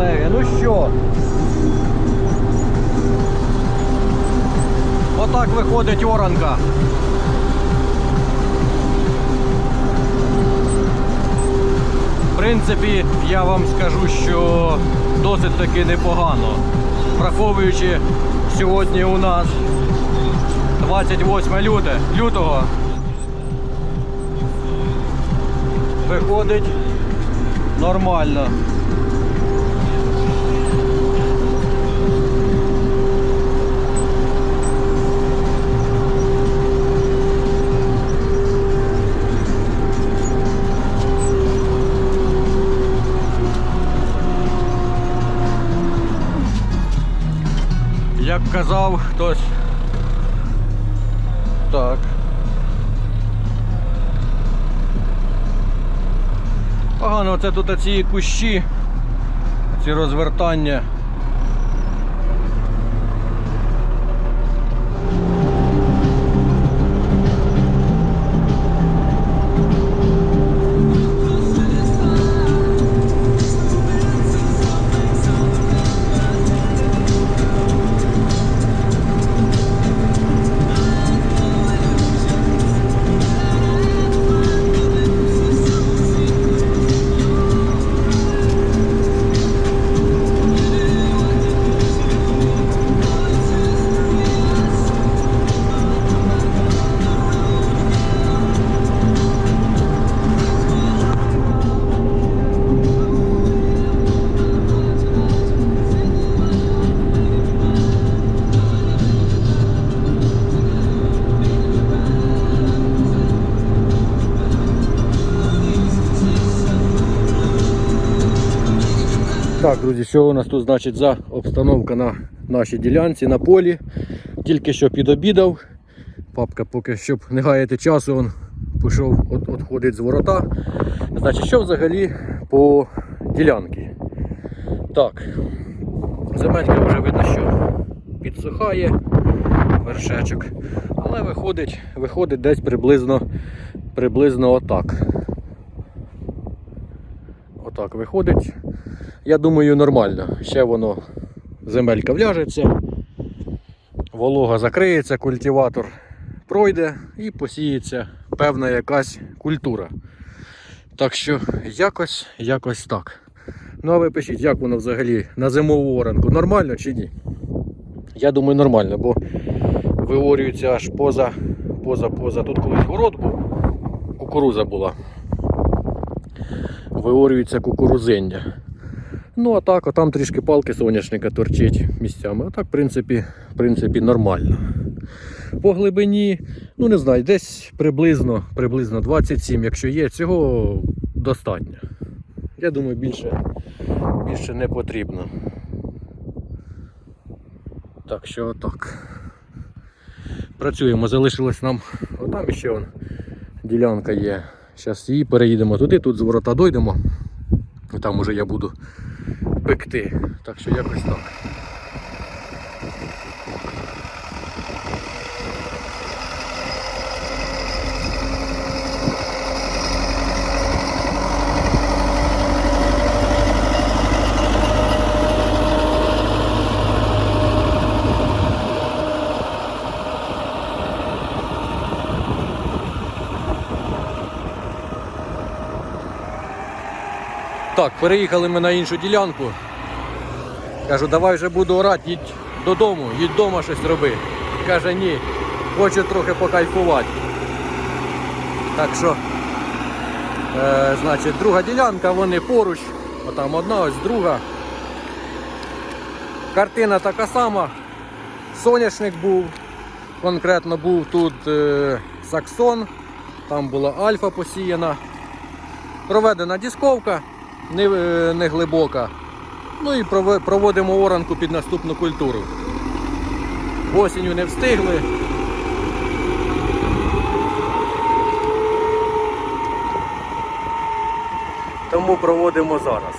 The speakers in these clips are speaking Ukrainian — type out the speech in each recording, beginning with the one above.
колеги, ну що? Отак виходить оранка. В принципі, я вам скажу, що досить таки непогано. Враховуючи сьогодні у нас 28 люте, лютого. Виходить нормально. Казав хтось. Так. Погано це тут ці кущі, ці розвертання. Так, друзі, що у нас тут значить за обстановка на нашій ділянці на полі. Тільки що підобідав. Папка, поки щоб не гаяти часу, він пішов от, отходить з ворота. Значить, що взагалі по ділянці? Так, земелька вже видно, що підсухає вершечок. Але виходить, виходить десь приблизно, приблизно отак. Отак виходить. Я думаю, нормально. Ще воно земелька вляжеться, волога закриється, культиватор пройде і посіється певна якась культура. Так що якось, якось так. Ну а ви пишіть, як воно взагалі на зимову оранку, нормально чи ні? Я думаю, нормально, бо виорюється аж поза, поза, поза. Тут колись город був, кукуруза була. Виорюється кукурузиння. Ну, а так, а там трішки палки соняшника торчить місцями. А так, в принципі, в принципі, нормально. По глибині, ну не знаю, десь приблизно, приблизно 27, якщо є, цього достатньо. Я думаю, більше, більше не потрібно. Так що отак. Працюємо, залишилось нам. Отам ще вон, ділянка є. Зараз її переїдемо туди, тут з ворота дойдемо. І Там уже я буду пекти. Так що якось так. Так, переїхали ми на іншу ділянку. Кажу, давай вже буду орати, їдь додому, їдь вдома щось роби. Каже, ні, хочу трохи покайфувати. Так що, е, значить, друга ділянка, вони поруч, отам одна, ось друга. Картина така сама. Соняшник був, конкретно був тут е, саксон, там була альфа посіяна. Проведена дісковка, не, е, не глибока. Ну і проводимо оранку під наступну культуру. Осінню не встигли. Тому проводимо зараз.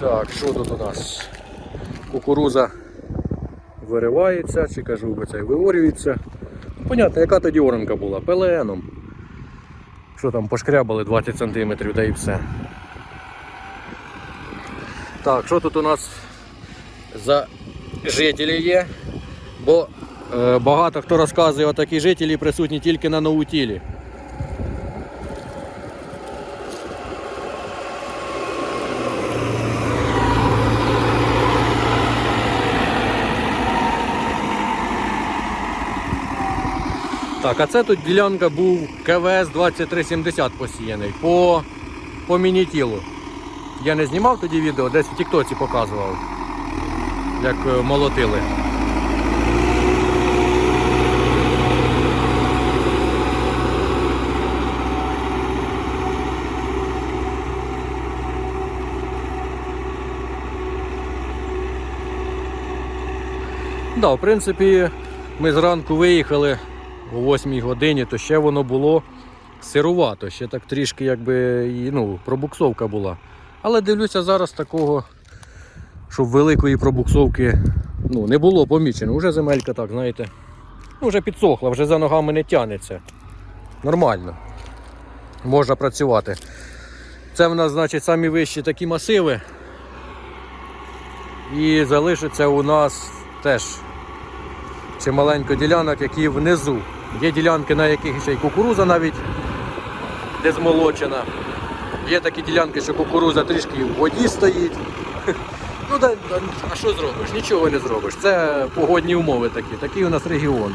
Так, що тут у нас? Кукуруза виривається, чи кажу, бо це виорюється. Понятно, яка тоді оранка була? ПЛНом. Що там, пошкрябали 20 см, да і все. Так, що тут у нас за жителі є? Бо е, багато хто розказує, такі жителі присутні тільки на наутілі. Так, а це тут ділянка був КВС 2370 посіяний по, по мінітілу. Я не знімав тоді відео, десь в Тіктоці показував, як е, молотили. Да, в принципі, ми зранку виїхали о 8 годині, то ще воно було сирувато, ще так трішки якби ну, пробуксовка була. Але дивлюся, зараз такого, щоб великої пробуксовки ну, не було помічено. Уже земелька так, знаєте, ну, вже підсохла, вже за ногами не тянеться. Нормально. Можна працювати. Це в нас, значить, самі вищі такі масиви. І залишиться у нас теж чималенько ділянок, які внизу. Є ділянки, на яких ще й кукуруза навіть де змолочена. Є такі ділянки, що кукуруза трішки в воді стоїть. Ну, да, да, а що зробиш? Нічого не зробиш. Це погодні умови такі, такий у нас регіон.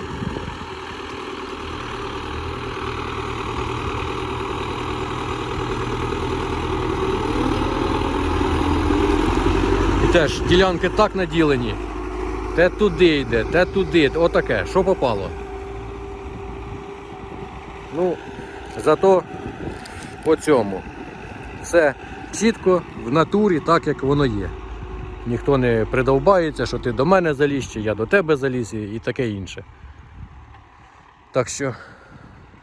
І теж ділянки так наділені. Те туди йде, те туди. Отаке, що попало. Ну, зато по цьому. Все чітко в натурі, так як воно є. Ніхто не придовбається, що ти до мене заліз, чи я до тебе заліз і таке інше. Так що,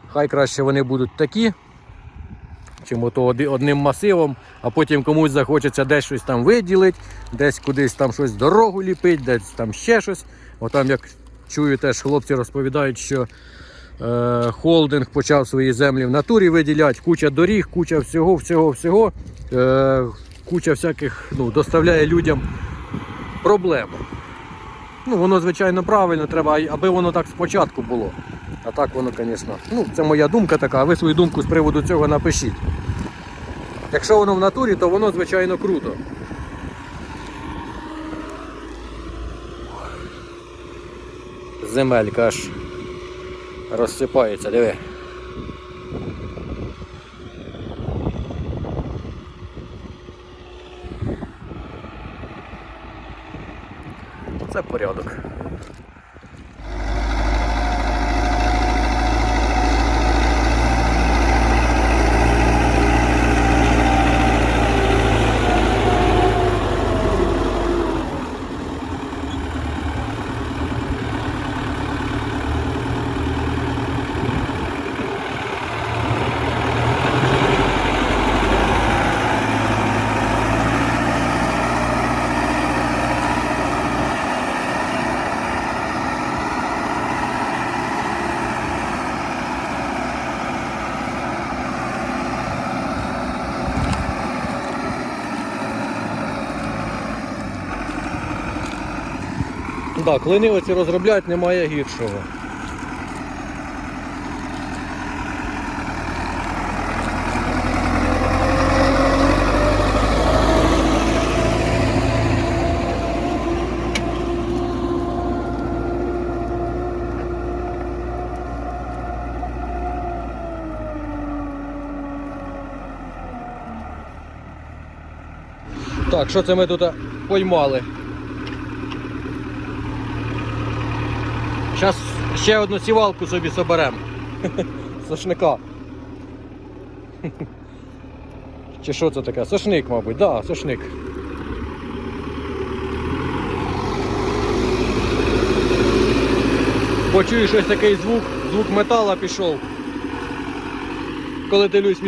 хай краще вони будуть такі, чим ото одним масивом, а потім комусь захочеться десь щось там виділити, десь кудись там щось дорогу ліпить, десь там ще щось. Отам, як чую, теж хлопці розповідають, що е, холдинг почав свої землі в натурі виділяти, куча доріг, куча всього, всього, всього. Е, куча всяких ну, доставляє людям проблеми. Ну, воно, звичайно, правильно, треба, аби воно так спочатку було. А так воно, звісно. Ну, це моя думка така, а ви свою думку з приводу цього напишіть. Якщо воно в натурі, то воно, звичайно, круто. Земелька аж розсипається, диви. Це порядок. Так, клини оці розробляти немає гіршого. Так, що це ми тут поймали? Зараз ще одну сівалку собі соберемо. Сошника. Чи що це таке? Сошник, мабуть, так, да, сошник. Почую щось такий звук, звук метала пішов. Коли дивлюсь,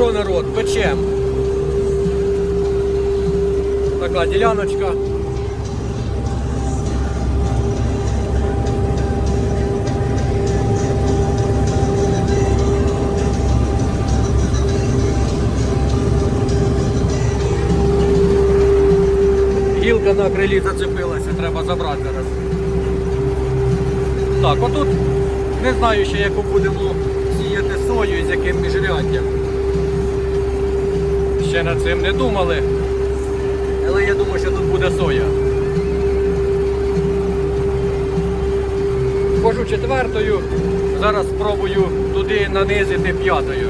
вісить ось. печем. Така діляночка. Гілка на крилі зацепилася, треба забрати зараз. Так, отут не знаю ще, яку будемо сіяти сою і з яким міжряддям. Ще над цим не думали. Але я думаю, що тут буде соя. Хожу четвертою, зараз спробую туди нанизити п'ятою.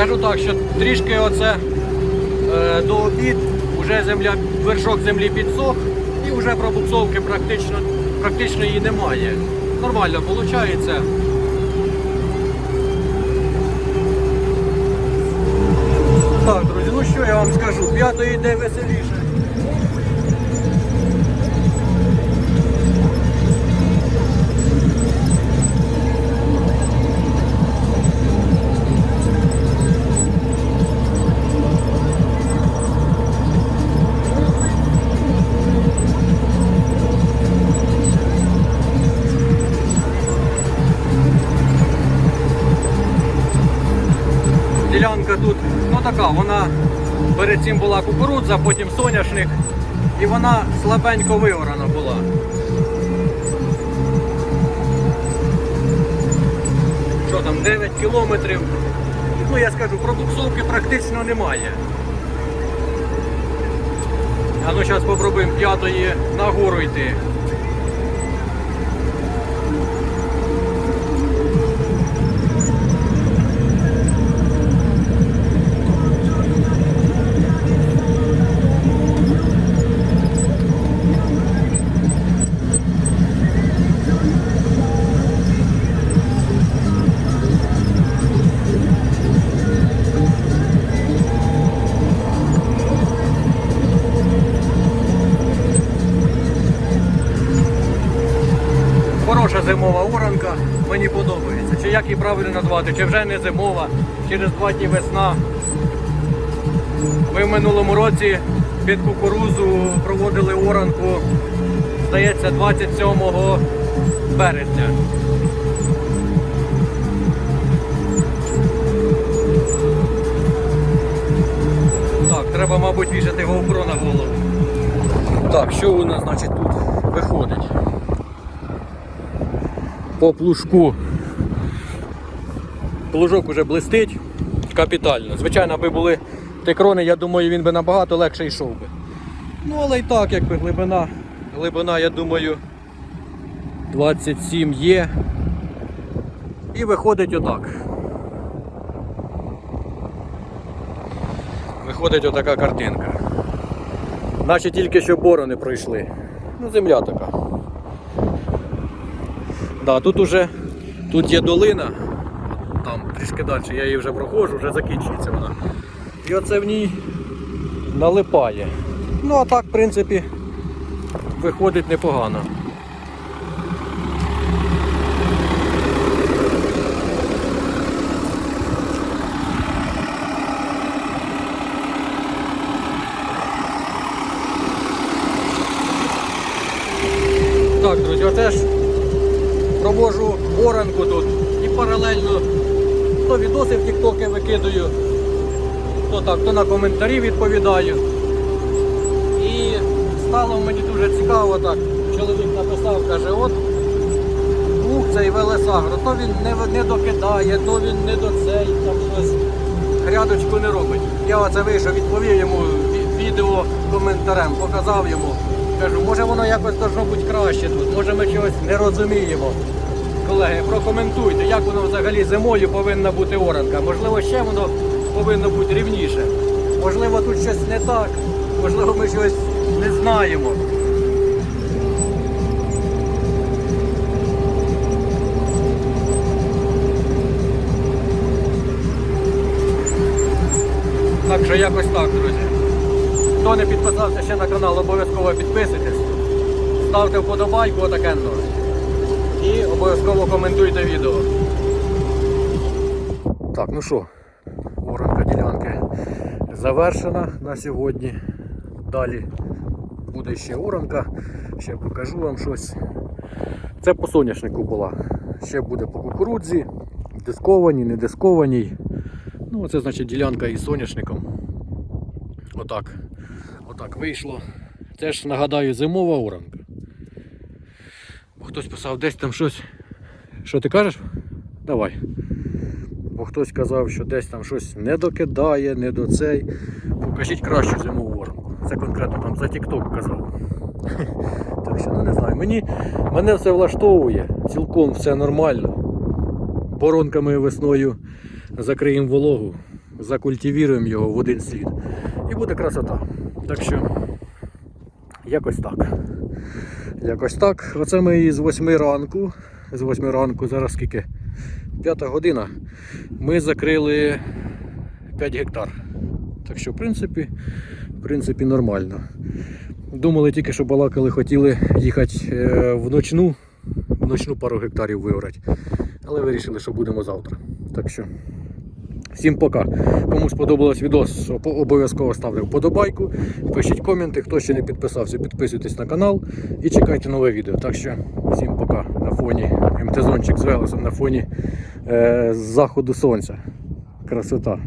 Скажу так, що трішки оце е, до обід вже земля, вершок землі підсох і вже пробуксовки практично, практично її немає. Нормально виходить. Так, друзі, ну що я вам скажу, п'ятої йде веселіше. Перед цим була кукурудза, потім соняшник, і вона слабенько виорана була. Що там, 9 кілометрів. Ну я скажу, пробуксовки практично немає. А ну зараз попробуємо п'ятої нагору йти. Правильно чи вже не зимова, через два дні весна. Ми в минулому році під кукурузу проводили оранку, здається, 27 березня. Так, треба, мабуть, вішати GoPro на голову. Так, що у нас, значить, тут виходить? по плужку. Плужок уже блистить капітально. Звичайно, аби були текрони, я думаю, він би набагато легше йшов би. Ну, але і так, якби глибина, глибина, я думаю, 27 є. І виходить отак. Виходить отака картинка. Наче тільки що борони пройшли. Ну, земля така. Да, тут уже тут є долина, там трішки далі, я її вже проходжу, вже закінчується вона. І оце в ній налипає. Ну а так, в принципі, виходить непогано. Так, друзі, оце ж провожу оранку тут і паралельно то відоси в тіктоки викидаю, то так, то на коментарі відповідаю. І стало мені дуже цікаво так. Чоловік написав, каже, от бух цей Велесагро, то він не, не докидає, то він не до цей, там щось грядочку не робить. Я оце вийшов, відповів йому відео коментарем, показав йому. Кажу, може воно якось должно бути краще тут, може ми чогось не розуміємо. Колеги, прокоментуйте, як воно взагалі зимою повинна бути оранка. Можливо, ще воно повинно бути рівніше. Можливо, тут щось не так, можливо, ми щось не знаємо. Так що якось так, друзі. Хто не підписався ще на канал, обов'язково підписуйтесь. Ставте вподобайку отакенно. І обов'язково коментуйте відео. Так, ну що, воронка ділянки завершена на сьогодні. Далі буде ще оранка, ще покажу вам щось. Це по соняшнику була. Ще буде по кукурудзі, дискованій, не дискованій. Ну, оце значить ділянка із соняшником. Отак. Отак вийшло. Це ж нагадаю зимова оранка. Бо хтось писав десь там щось. Що ти кажеш? Давай. Бо хтось казав, що десь там щось не докидає, не до цей. Покажіть кращу зимову оранку. Це конкретно там за TikTok казав. Так що, ну не знаю, мені, мене все влаштовує, цілком все нормально. Боронками весною закриємо вологу, закультивіруємо його в один слід. І буде красота. Так що, якось так. Якось так. Оце ми із 8 ранку. З 8 ранку, зараз скільки? П'ята година. Ми закрили 5 гектар. Так що, в принципі, в принципі, нормально. Думали тільки, що балакали, хотіли їхати е, в ночну, в ночну пару гектарів виорати. Але вирішили, що будемо завтра. Так що, всім пока. Кому сподобалось відос, обо- обов'язково ставте вподобайку, пишіть коменти. Хто ще не підписався, підписуйтесь на канал і чекайте нове відео. Так що, всім пока. На фоні МТ-зончик з Велесом, на фоні е, заходу сонця. Красота.